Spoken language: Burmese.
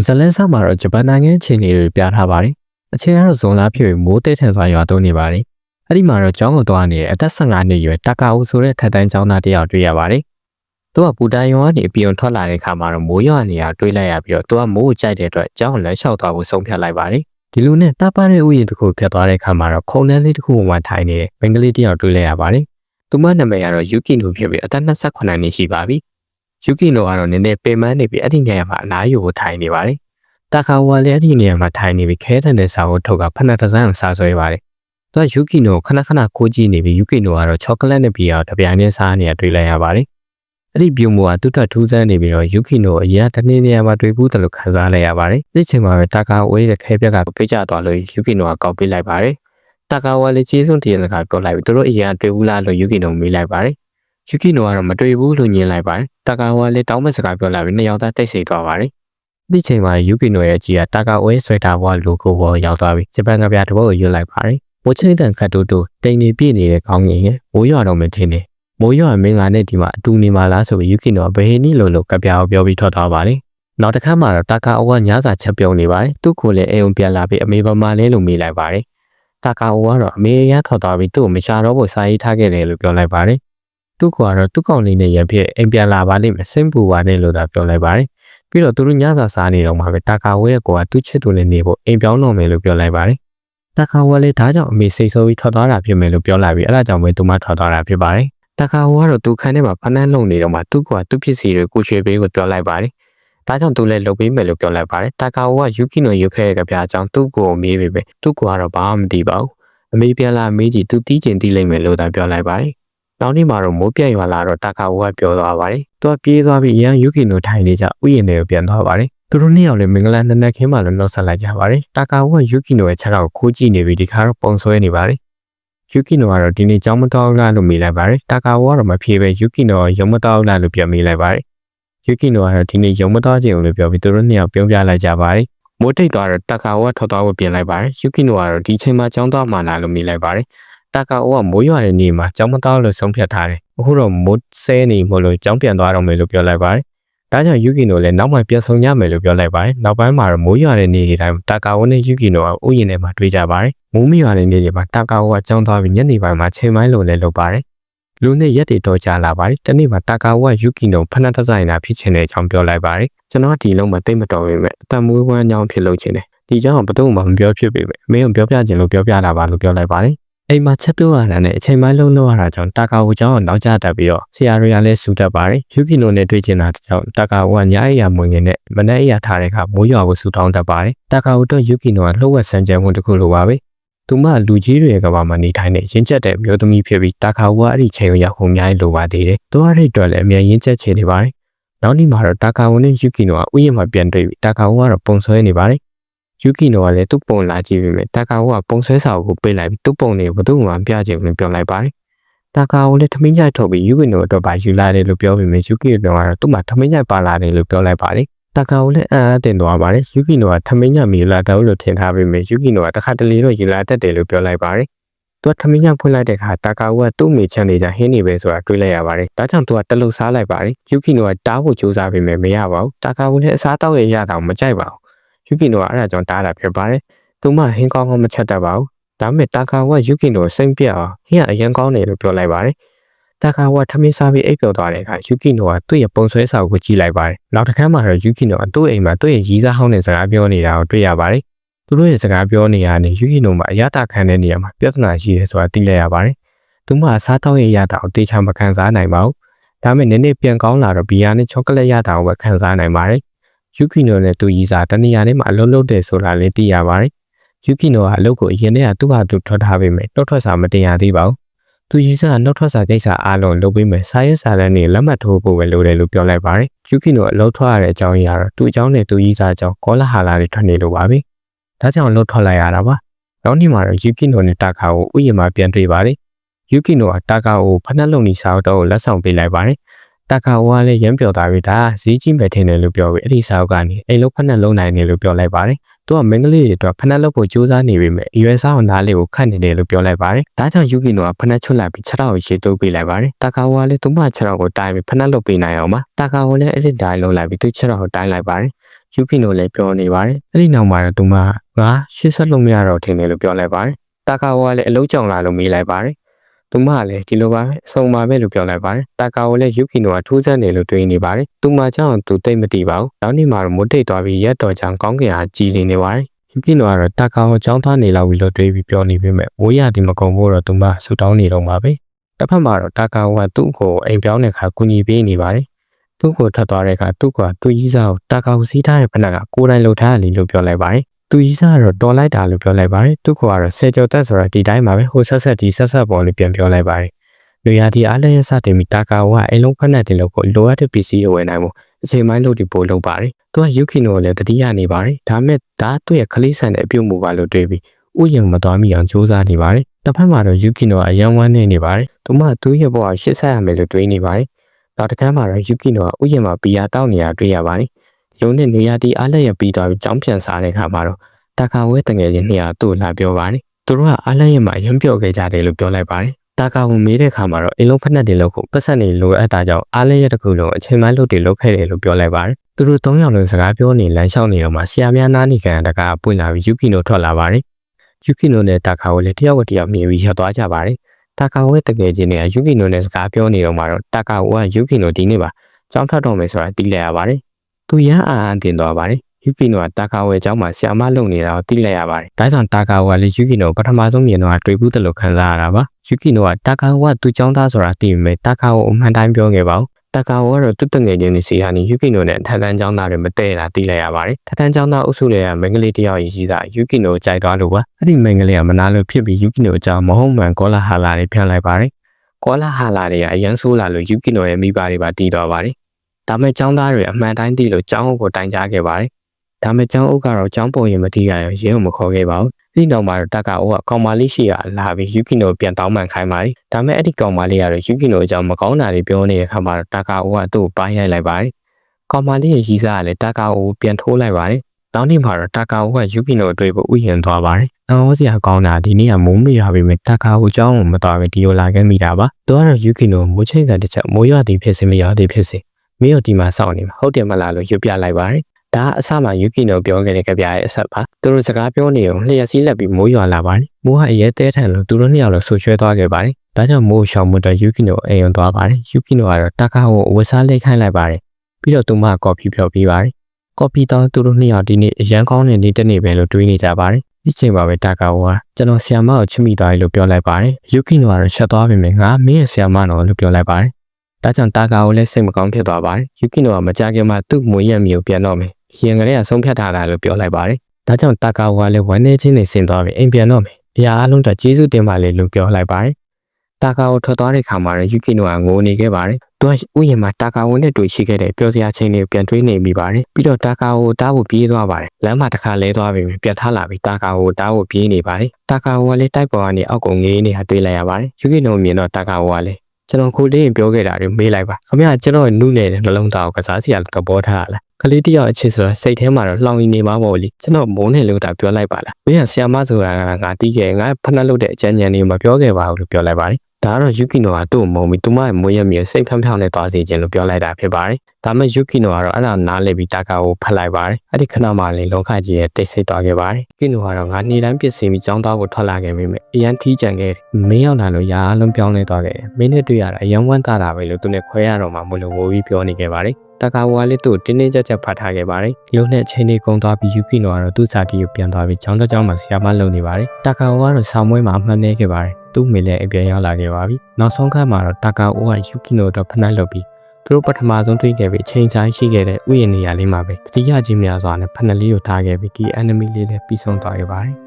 ဇလန်းဆမှာတော့ဂျပန်နိုင်ငံအခြေအနေတွေပြထားပါတယ်။အချိန်ကတော့ဇွန်လဖြစ်ပြီးမိုးတဲထန်စွာရွာသွန်းနေပါတယ်။အဲ့ဒီမှာတော့ကျောင်းကိုသွားနေတဲ့အသက်15နှစ်အရွယ်တာကာအိုဆိုတဲ့ထက်တန်းကျောင်းသားတစ်ယောက်တွေ့ရပါတယ်။သူကပူတာယုံကနေအပြင်ထွက်လာတဲ့အခါမှာတော့မိုးရွာနေတာတွေ့လိုက်ရပြီးတော့သူကမိုးကိုကြိုက်တဲ့အတွက်ကျောင်းကိုလမ်းလျှောက်သွားဖို့ဆုံးဖြတ်လိုက်ပါတယ်။ဒီလိုနဲ့တာပါတဲ့ဥယျာဉ်တစ်ခုဖြတ်သွားတဲ့အခါမှာတော့ခုံတန်းလေးတစ်ခုပေါ်မှာထိုင်နေတဲ့မင်္ဂလေးတစ်ယောက်တွေ့လိုက်ရပါတယ်။သူမနာမည်ကတော့ယူကီနိုဖြစ်ပြီးအသက်28နှစ်ရှိပါပြီ။ ယူကီနိုကတော့နည်းနည်းပင်ပန်းနေပြီးအဲ့ဒီနေရာမှာအနားယူကိုထိုင်နေပါတယ်။တာကာဝါလည်းအဲ့ဒီနေရာမှာထိုင်နေပြီးခဲတန်တဲ့စာအုပ်ထုတ်ကဖက်နှက်တစ်စမ်းစာဆွဲပါတယ်။သူကယူကီနိုခဏခဏကိုကြည့်နေပြီးယူကီနိုကတော့ချောကလက်နဲ့ဘီယာတပြိုင်တည်းစားနေတာတွေ့လိုက်ရပါတယ်။အဲ့ဒီပြူမိုကသူ့ထက်ထူးဆန်းနေပြီးတော့ယူကီနိုအရင်တနေ့နေရာမှာတွေ့ဘူးတယ်လို့ခန်းစားလိုက်ရပါတယ်။ဒီချိန်မှာပဲတာကာဝဲရဲ့ခဲပြက်ကပြေးကျသွားလို့ယူကီနိုကကောက်ပေးလိုက်ပါတယ်။တာကာဝါလည်းကျေးဇူးတရားစကားပြောလိုက်ပြီးသူတို့အရင်တွေ့ဘူးလားလို့ယူကီနိုမေးလိုက်ပါတယ်။ ယူကီနိုကတော့မတွေ့ဘူးလို့ညင်းလိုက်ပါတယ်။တာကာဝါလည်းတောင်းမဲ့စကားပြောလိုက်ပြီးနှစ်ယောက်သားတိတ်ဆိတ်သွားပါတယ်။ဒီချိန်မှာယူကီနိုရဲ့ကြီးကတာကာဝဲဆွဲထားဘွားလိုကိုပေါ်ရောက်သွားပြီးဂျပန်ကပြတစ်ပုတ်ကိုရွတ်လိုက်ပါတယ်။မိုးချင်းတန်ခတ်တူတူတိမ်နေပြည့်နေတဲ့ကောင်းငင်ရဲ့မိုးရွာတော့မထင်နေ။မိုးရွာမင်းကနဲ့ဒီမှာအတူနေမှာလားဆိုပြီးယူကီနိုကဘယ်ဟင်းနီလို့လို့ကပြာကိုပြောပြီးထွက်သွားပါတယ်။နောက်တစ်ခါမှတော့တာကာအိုကညစာချက်ပြုံနေပါတယ်။သူ့ကိုလည်းအိမ်ုံပြန်လာပြီးအမေပမာလဲလို့မေးလိုက်ပါတယ်။တာကာအိုကတော့အမေရထွက်သွားပြီးသူ့ကိုမရှာတော့ဖို့စာရေးထားခဲ့တယ်လို့ပြောလိုက်ပါတယ်။ သူ့ကတော့သူ့ကောင်လေးနဲ့ရံဖြစ်အိမ်ပြန်လာပါလိမ့်မယ်စိတ်ပူပါနဲ့လို့သာပြောလိုက်ပါတယ်။ပြီးတော့သူတို့ညစာစားနေတော့မှပဲတာကာဝဲရဲ့ကိုကသူ့ချစ်သူနဲ့နေဖို့အိမ်ပြောင်းတော့မယ်လို့ပြောလိုက်ပါတယ်။တာကာဝဲလည်းဒါကြောင့်အမေစိတ်ဆိုးပြီးထွက်သွားတာဖြစ်မယ်လို့ပြောလိုက်ပြီးအဲ့ဒါကြောင့်ပဲသူမထွက်သွားတာဖြစ်ပါတယ်။တာကာဝဲကတော့သူခန်းထဲမှာဖနန်းလုံနေတော့မှသူ့ကသူ့ပစ္စည်းတွေကိုရွှေပေးကိုပြောလိုက်ပါတယ်။ဒါကြောင့်သူလည်းလုပ်ပေးမယ်လို့ပြောလိုက်ပါတယ်။တာကာဝဲကယူကီနိုရုပ်ခဲတဲ့ကြပြအကြောင်းသူ့ကိုမေးပေပဲသူ့ကတော့ဘာမှမသိပါဘူး။အမေပြန်လာမေးကြည့်သူတီးကျင်တီးလိုက်မယ်လို့သာပြောလိုက်ပါတယ်။ နောက်နေ့မှာတော့မိုးပြတ်ရွာလာတော့တာကာဝကပြောသွားပါတယ်။သူကပြေးသွားပြီးအရန်ယူကီနိုထိုင်နေကြဥယျာဉ်တွေကိုပြန်သွားပါတယ်။သူတို့နှစ်ယောက်လည်းမင်္ဂလာနနက်ခင်းမှလည်းနောက်ဆက်လိုက်ကြပါတယ်။တာကာဝကယူကီနိုရဲ့ခြေထောက်ကိုခိုးကြည့်နေပြီးဒီခါတော့ပုံဆွဲနေပါတယ်။ယူကီနိုကတော့ဒီနေ့ကြောင်းမတော်လားလို့မေးလိုက်ပါတယ်။တာကာဝကတော့မဖြေပဲယူကီနိုကရုံမတော်လားလို့ပြန်မေးလိုက်ပါတယ်။ယူကီနိုကတော့ဒီနေ့ရုံမတော်ခြင်းလို့ပြောပြီးသူတို့နှစ်ယောက်ပြုံးပြလိုက်ကြပါတယ်။မိုးတိတ်သွားတော့တာကာဝကထွက်သွားဖို့ပြင်လိုက်ပါတယ်။ယူကီနိုကတော့ဒီချိန်မှာကြောင်းသွားမှလားလို့မေးလိုက်ပါတယ်။ တာကာအိုကမိုးရွာတဲ့နေ့မှာကြောင်းမတော်လို့ဆုံးဖြတ်ထားတယ်။အခုတော့မိုးဆဲနေမို့လို့ကြောင်းပြန်သွားတော့မယ်လို့ပြောလိုက်ပါတယ်။ဒါကြောင့်ယူကီနိုလည်းနောက်မှပြန်ဆုံရမယ်လို့ပြောလိုက်ပါတယ်။နောက်ပိုင်းမှာတော့မိုးရွာတဲ့နေ့တွေတိုင်းတာကာအိုနဲ့ယူကီနိုကဥယျာဉ်ထဲမှာတွေ့ကြပါတယ်။မိုးမရွာတဲ့နေ့တွေမှာတာကာအိုကကြောင်းသွားပြီးညနေပိုင်းမှာချိန်ပိုင်းလို့လည်းလုပ်ပါတယ်။လူနဲ့ရက်တွေတော့ကြာလာပါတယ်။တနေ့မှာတာကာအိုကယူကီနိုဖနက်တဆိုင်တာဖြစ်ချင်တဲ့အကြောင်းပြောလိုက်ပါတယ်။ကျွန်တော်ဒီလုံးမှာတိတ်မတော်ပေမဲ့အတမွေးဝမ်းကြောင်းဖြစ်လို့ချင်တယ်။ဒီကြောင့်ဘယ်သူမှမပြောဖြစ်ပေမဲ့အမေကပြောပြချင်လို့ပြောပြတာပါလို့ပြောလိုက်ပါတယ်။ အိမ်မှာချက်ပြောရတာနဲ့အချိန်ပိုင်းလုံးလုံးရတာကြောင့်တာကာကိုကျောင်းကိုနောက်ကျတက်ပြီးတော့ဆရာတွေကလည်းစူတက်ပါတယ်ယူကီနိုနဲ့တွေ့ချင်တာကြောင့်တာကာကိုကညအိယာမွင်ငင်နဲ့မနေ့အိယာထားတဲ့အခါမိုးရွာကိုစူတောင်းတက်ပါတယ်တာကာကိုတော့ယူကီနိုကလှုပ်ဝက်ဆန်းကြံမှုတစ်ခုလိုပါပဲသူမလူကြီးတွေကကဘာမှာနေထိုင်နေရင်းချက်တဲ့မျိုးသမီးဖြစ်ပြီးတာကာကိုကအဲ့ဒီချိန်ကိုရောက်ခုံများလိုပါသေးတယ်သူကအဲ့ဒီအတွက်လည်းအမြန်ရင်းချက်ချေနေပါတယ်နောက်နေ့မှာတော့တာကာကိုနဲ့ယူကီနိုကဥယျာဉ်မှာပြန်တွေ့ပြီးတာကာကိုကတော့ပုံဆွဲနေပါတယ် ယူကီနိုကလည်းသူ့ပုံလာကြည့်ပြီးမြဲတာကာကိုကပုံဆွဲစာကိုပေးလိုက်ပြီးသူ့ပုံတွေဘယ်သူမှမပြချင်ဘူးလို့ပြောလိုက်ပါတယ်။တာကာကိုလည်းထမင်းကြိုက်ထုတ်ပြီးယူကီနိုအတွက်ပါယူလာတယ်လို့ပြောပြီးမြဲယူကီနိုကတော့သူ့မှာထမင်းကြိုက်ပါလာတယ်လို့ပြောလိုက်ပါတယ်။တာကာကိုလည်းအံ့အားတင်သွားပါတယ်။ယူကီနိုကထမင်းကြမီလာတော့လို့ထင်ထားပြီးမြဲယူကီနိုကတခါတလေတော့ယူလာတတ်တယ်လို့ပြောလိုက်ပါတယ်။သူကထမင်းကြဖွင့်လိုက်တဲ့အခါတာကာကိုကသူ့မိချမ်းနေကြဟင်းနေပဲဆိုတာတွေးလိုက်ရပါတယ်။ဒါကြောင့်သူကတလုတ်စားလိုက်ပါတယ်။ယူကီနိုကတားဖို့ကြိုးစားပြီးမြဲမရပါဘူး။တာကာကိုလည်းအစားတောက်ရရတာမကြိုက်ပါဘူး။ ယူကီနိုကအဲ့ဒါကြောင့်တားတာဖြစ်ပါတယ်။သူမဟင်းကောင်းကောင်းမချက်တတ်ပါဘူး။ဒါပေမဲ့တာကာဝယူကီနိုစိမ့်ပြအောင်ဟင်းကအရင်ကောင်းတယ်လို့ပြောလိုက်ပါတယ်။တာကာဝထမင်းစားပြီးအိပ်ပျော်သွားတဲ့အခါယူကီနိုကသူ့ရဲ့ပုံဆွဲစာကိုကြည့်လိုက်ပါတယ်။နောက်တစ်ခါမှတော့ယူကီနိုကသူ့အိမ်မှာသူ့ရဲ့ရီးစားဟောင်းတဲ့စကားပြောနေတာကိုတွေ့ရပါတယ်။သူတို့ရဲ့စကားပြောနေရတဲ့ယူကီနိုမှာအရတာခံတဲ့နေရာမှာပြဿနာရှိတယ်ဆိုတာသိလိုက်ရပါတယ်။သူမအစားတောက်ရဲ့ရတာကိုတေချာမခံစားနိုင်ပါဘူး။ဒါပေမဲ့နည်းနည်းပြန်ကောင်းလာတော့ဘီယာနဲ့ချောကလက်ရတာကိုပဲခံစားနိုင်ပါတယ်။ ယူကီနိုနဲ့သူရီးစားတနေရာထဲမှာအလုံးလုံးတယ်ဆိုတာလည်းသိရပါတယ်။ယူကီနိုကအလုပ်ကိုအရင်တည်းကသူ့ဟာသူထွက်ထားပေးမယ်နှုတ်ထွက်စာမတင်ရသေးပါဘူး။သူရီးစားကနှုတ်ထွက်စာကိစ္စအားလုံးလုပ်ပေးမယ်စာရေးစာလည်းနေလက်မှတ်ထိုးဖို့ပဲလိုတယ်လို့ပြောလိုက်ပါတယ်။ယူကီနိုအလုပ်ထွက်ရတဲ့အကြောင်းအရာတော့သူ့အကြောင်းနဲ့သူရီးစားအကြောင်းကောလာဟာလာတွေထွက်နေလို့ပါပဲ။ဒါကြောင့်အလုပ်ထွက်လိုက်ရတာပါ။နောက်နေ့မှာတော့ယူကီနိုနဲ့တာကာကိုဥယျာဉ်မှာပြန်တွေ့ပါတယ်။ယူကီနိုကတာကာကိုဖနှက်လုံနေစာအုပ်တော့ကိုလက်ဆောင်ပေးလိုက်ပါတယ်။ တာကာဝါလည်းရမ်းပြော်သားပြီးဒါဈေးကြီးမဲ့ထင်တယ်လို့ပြောပြီးအဲ့ဒီစာအုပ်ကနေအိမ်လုံးဖက်နှက်လုံးနိုင်တယ်လို့ပြောလိုက်ပါတယ်။သူကမင်္ဂလေးတွေအတွက်ဖက်နှက်လုပ်ဖို့ကြိုးစားနေပေမဲ့အရွယ်စားအောင်နားလေးကိုခတ်နေတယ်လို့ပြောလိုက်ပါတယ်။ဒါကြောင့်ယူကီနိုကဖက်နှက်ချွတ်လိုက်ပြီးခြေထောက်ကိုရှေ့တိုးပေးလိုက်ပါတယ်။တာကာဝါလည်းသူ့မခြေထောက်ကိုတိုင်းပြီးဖက်နှက်လုပ်ပေးနိုင်အောင်ပါ။တာကာဝါလည်းအဲ့ဒီတိုင်းလုံးလိုက်ပြီးသူ့ခြေထောက်ကိုတိုင်းလိုက်ပါတယ်။ယူကီနိုလည်းပြောနေပါတယ်အဲ့ဒီနောက်မှာတော့သူမငါရှစ်ဆက်လို့မရတော့ထင်တယ်လို့ပြောလိုက်ပါတယ်တာကာဝါကလည်းအလုံးကြောင်လာလို့မေးလိုက်ပါတယ် သူမကလည်းဒီလိုပါပဲအဆုံးပါပဲလို့ပြောလိုက်ပါတယ်တာကာဝါလည်းယူကီနိုကထိုးစက်နေလို့တွေးနေပါတယ်သူမကြောင့်သူတိတ်မတီးပါဘူးနောက်နေ့မှာတော့မွတ်တိတ်သွားပြီးရက်တော်ချောင်ကောင်းကင်အားကြီးနေနေပါတယ်ယူကီနိုကတော့တာကာဝါကြောင်းသားနေလောက်ပြီးလို့တွေးပြီးပြောနေပေမဲ့မိုးရဒီမကုံဖို့တော့သူမဆူတောင်းနေတော့မှာပဲတစ်ဖက်မှာတော့တာကာဝါကသူ့ကိုအိမ်ပြောင်းတဲ့အခါကူညီပေးနေပါတယ်သူ့ကိုထပ်သွားတဲ့အခါသူ့ကသူ့ကြီးစားကိုတာကာကိုစီးထားတဲ့ဖနက်ကကိုယ်တိုင်လှုပ်ထားတယ်လို့ပြောလိုက်ပါတယ်။ သူကြီးစားကတော့တော်လိုက်တာလို့ပြောလိုက်ပါတယ်။သူ့ကိုကတော့ဆယ်ကျော်သက်ဆိုတာဒီတိုင်းပါပဲဟိုဆက်ဆက်ဒီဆက်ဆက်ပေါ်လို့ပြန်ပြောလိုက်ပါတယ်။လူရဒီအားလည်းရစတင်ပြီးတာကာကအိမ်လုံးဖက်နဲ့တင်လို့ကိုလိုအပ်တဲ့ပစ္စည်းအဝယ်နိုင်မှုအချိန်ပိုင်းလို့ဒီပို့လုပ်ပါတယ်။သူကယူကီနိုကိုလည်းတတိယနေပါတယ်။ဒါမဲ့ဒါသူ့ရဲ့ခလေးဆန်တဲ့အပြုတ်မှုပါလို့တွေးပြီးဥယျာဉ်မတော်မိအောင်စူးစမ်းနေပါတယ်။တစ်ဖက်မှာတော့ယူကီနိုကအယံဝမ်းနေနေပါတယ်။သူမသူ့ရဲ့ဘဝရှစ်ဆက်ရမယ်လို့တွေးနေပါတယ်။နောက်တစ်ခါမှာတော့ယူကီနိုကဥယျာဉ်မှာဘီယာတောက်နေတာတွေ့ရပါတယ်။ လုံနဲ့နေရာတီအားလည်းရပြီးသွားပြီးကြောင်းပြန်စားတဲ့အခါမှာတော့တာကာဝဲတငယ်ချင်းနှစ်ယောက်သူ့ကိုလာပြောပါတယ်။သူတို့ကအားလည်းရမှာရမ်းပြော့ခဲ့ကြတယ်လို့ပြောလိုက်ပါတယ်။တာကာကိုမေးတဲ့အခါမှာတော့အင်းလုံးဖက်နဲ့တင်လို့ကိုပတ်ဆက်နေလိုအပ်တာကြောင့်အားလည်းရတစ်ခုလုံးအချိန်မှလုပ်တယ်လုပ်ခဲ့တယ်လို့ပြောလိုက်ပါတယ်။သူတို့သုံးယောက်လုံးစကားပြောနေလမ်းလျှောက်နေတော့မှဆရာများနားနေကန်တကာပွင့်လာပြီးယူကီနိုထွက်လာပါတယ်။ယူကီနိုနဲ့တာကာကိုလည်းတယောက်ကတယောက်မြင်ပြီးရပ်သွားကြပါတယ်။တာကာဝဲတကယ်ချင်းနဲ့ယူကီနိုနဲ့စကားပြောနေတော့မှတော့တာကာဝဲကယူကီနိုဒီနေ့ပါကြောင်းထွက်တော့မယ်ဆိုတာသိလိုက်ရပါတယ်။ သူရမ်းအာအန်တင်သွားပါတယ်။ယူကီနိုကတာကာဝဲကျောင်းမှာဆီယာမလုပ်နေတာကိုသိလိုက်ရပါတယ်။ဒါကြောင့်တာကာဝဲကလည်းယူကီနိုကိုပထမဆုံးမြင်တော့တွေ့ဘူးတယ်လို့ခံစားရတာပါ။ယူကီနိုကတာကာဝဲကသူ့ကျောင်းသားဆိုတာသိပေမဲ့တာကာဝဲကိုအမှန်တိုင်းပြောခဲ့ပါဘူး။တာကာဝဲကတော့တွတ်တငယ်ချင်းတွေစီကနေယူကီနိုနဲ့ထန်တန်းကျောင်းသားတွေမတည့်တာသိလိုက်ရပါတယ်။ထန်တန်းကျောင်းသားအုပ်စုတွေကမင်္ဂလေးတယောက်ရည်ရှိတာယူကီနိုကိုကြိုက်သွားလို့ပါ။အဲ့ဒီမင်္ဂလေးကမနာလို့ဖြစ်ပြီးယူကီနိုအကြောင်းမဟုတ်မှန်ကောလာဟာလာတွေဖြန့်လိုက်ပါတယ်။ကောလာဟာလာတွေကအရန်ဆိုးလာလို့ယူကီနိုရဲ့မိဘတွေပါတီးသွားပါတယ်။ ဒါမဲ့ကျောင်းသားတွေအမှန်တိုင်းသိလို့ကျောင်းအုပ်ကိုတိုင်ကြားခဲ့ပါတယ်။ဒါမဲ့ကျောင်းအုပ်ကတော့ကျောင်းပေါ်ရင်မတိရရင်ရဲကိုမခေါ်ခဲ့ပါဘူး။ဒီနောက်မှာတော့တက္ကအိုးကကောင်မလေးရှိရလာပြီးယူကီနိုပြန်တောင်းပန်ခိုင်းပါတယ်။ဒါမဲ့အဲ့ဒီကောင်မလေးကတော့ယူကီနိုအကြောင်းမကောင်းတာတွေပြောနေတဲ့အခါမှာတက္ကအိုးကသူ့ကိုပိုင်းရိုက်လိုက်ပါတယ်။ကောင်မလေးရဲ့ရီစားကလည်းတက္ကအိုးပြန်ထိုးလိုက်ပါတယ်။နောက်နေ့မှာတော့တက္ကအိုးကယူကီနိုအတွေ့ကိုဥယျာဉ်သွားပါတယ်။နောက်ဟောစရာကောင်းတာဒီနေ့ကမိုးမေရပြီမဲ့တက္ကအိုးအကြောင်းကိုမတော်ပဲဒီလိုလာခဲ့မိတာပါ။သူကတော့ယူကီနိုမိုးချိန်ကတစ်ချက်မိုးရွာသည်ဖြစ်စေမရွာသည်ဖြစ်စေ မင်းတို့ဒီမှာစောင့်နေမှာဟုတ်တယ်မလားလို့ရွပြလိုက်ပါတယ်။ဒါအစမှယူကီနိုပြောခဲ့တဲ့ကြပြရဲ့အဆက်ပါ။သူတို့စကားပြောနေအောင်လျှက်စီးလက်ပြီးမိုးရွာလာပါတယ်။မိုးကအရဲတဲထန်လို့သူတို့နှစ်ယောက်လည်းဆူချွဲသွားခဲ့ပါတယ်။ဒါကြောင့်မိုးရှောင်မှုတော့ယူကီနိုအိမ်အောင်သွားပါတယ်။ယူကီနိုကတော့တာကာကိုအဝတ်စားလေးခိုင်းလိုက်ပါတယ်။ပြီးတော့သူမကော်ဖီဖြော်ပြီးပါတယ်။ကော်ဖီတောင်းသူတို့နှစ်ယောက်ဒီနေ့အရန်ကောင်းတဲ့နေ့တစ်နေ့ပဲလို့တွေးနေကြပါတယ်။ဒီချိန်မှာပဲတာကာဝါကျွန်တော်ဆီယမကိုချစ်မိသွားပြီလို့ပြောလိုက်ပါတယ်။ယူကီနိုကတော့ရှက်သွားပြီမယ်ငါမင်းရဲ့ဆီယမနော်လို့ပြောလိုက်ပါတယ်။ ဒါကြောင့်တာကာကိုလည်းစိတ်မကောင်းဖြစ်သွားပါတယ်။ယူကီနိုကမကြခင်မှာသူ့မွေရက်မျိုးပြန်တော့မယ်။ရင်ကလေးကဆုံးဖြတ်ထားတာလို့ပြောလိုက်ပါတယ်။ဒါကြောင့်တာကာဝါလည်းဝမ်းနေချင်းနေဆင်သွားပြီအိမ်ပြန်တော့မယ်။အရာအလုံးတော့ကျေးဇူးတင်ပါလေလို့ပြောလိုက်ပါတယ်။တာကာကိုထွက်သွားတဲ့ခါမှာလည်းယူကီနိုကငိုနေခဲ့ပါတယ်။သူကဥယျာဉ်မှာတာကာဝန်နဲ့တွေ့ရှိခဲ့တဲ့ပြောစရာချင်းတွေကိုပြန်တွေးနေမိပါတယ်။ပြီးတော့တာကာကိုတားဖို့ပြေးသွားပါတယ်။လမ်းမှာတစ်ခါလဲသွားပြီပြန်ထလာပြီးတာကာကိုတားဖို့ပြေးနေပါတယ်။တာကာကလည်းတိုက်ပေါ်ကနေအောက်ကိုငေးနေတာတွေ့လိုက်ရပါတယ်။ယူကီနိုမြင်တော့တာကာကလည်း ကျွန်တော်ခုလေးရင်ပြောခဲ့တာတွေမေးလိုက်ပါ။ခမရကျွန်တော်နုနေတဲ့နှလုံးသားကိုကစားစီရသဘောထားလား။ကလေးတယောက်အချစ်ဆိုတော့စိတ်ထဲမှာတော့လှောင်ရင်နေမှာပေါ့လေကျွန်တော်မုန်းနေလို့တာပြောလိုက်ပါလားမင်းကဆီယာမဆိုတာကငါတီးခဲ့ငါဖက်နှက်လို့တဲ့အကြမ်းကြမ်းလေးမပြောခဲ့ပါဘူးလို့ပြောလိုက်ပါတယ် ဒါကတော့ယူကီနိုကသူ့ကိုမုံပြီးသူမရဲ့မွေးရမြေစိတ်ဖြောင်းဖြောင်းနဲ့သွားစီခြင်းလို့ပြောလိုက်တာဖြစ်ပါတယ်။ဒါမဲ့ယူကီနိုကတော့အဲ့ဒါနားလဲပြီးတာကာကိုဖတ်လိုက်ပါတယ်။အဲ့ဒီခဏမှလည်းလောကကြီးရဲ့တိတ်ဆိတ်သွားခဲ့ပါတယ်။ကီနိုကတော့ငါနေတိုင်းပြစ်စင်ပြီးចောင်းသားကိုထွက်လာခဲ့မိမယ်။အရန်ထီးကြံခဲ့တယ်။မင်းရောက်လာလို့ရာအလုံးပြောင်းလဲသွားခဲ့တယ်။မင်းနဲ့တွေ့ရတာအရန်ဝမ်းသာတာပဲလို့သူနဲ့ခွဲရတော့မှမလို့ဝိုးပြီးပြောနေခဲ့ပါတယ်။ တကာဝါလေးတို့တင်းတင်းကြပ်ကြပ်ဖတ်ထားခဲ့ပါတယ်။လုံနဲ့ချင်းလေးကုံသွားပြီးယူကီနိုကတော့သူ့စာတီကိုပြန်သွားပြီးကျောင်းတစ်ကျောင်းမှာဆရာမလုပ်နေပါတယ်။တကာဝါကတော့ဆောင်းမွေးမှာအမှန်နေခဲ့ပါတယ်။သူ့မိလည်းအပြန်ရောက်လာခဲ့ပါပြီ။နောက်ဆုံးခါမှာတော့တကာအိုကယူကီနိုတော့ဖနှက်လုပ်ပြီးသူတို့ပထမဆုံးတွေ့ခဲ့ပြီးအချိန်ချင်းရှိခဲ့တဲ့ဥယျာဉ်နေရာလေးမှာပဲတတိယကြီးများစွာနဲ့ဖနှက်လေးကိုထားခဲ့ပြီးဒီ enemy လေးလည်းပြီးဆုံးသွားခဲ့ပါတယ်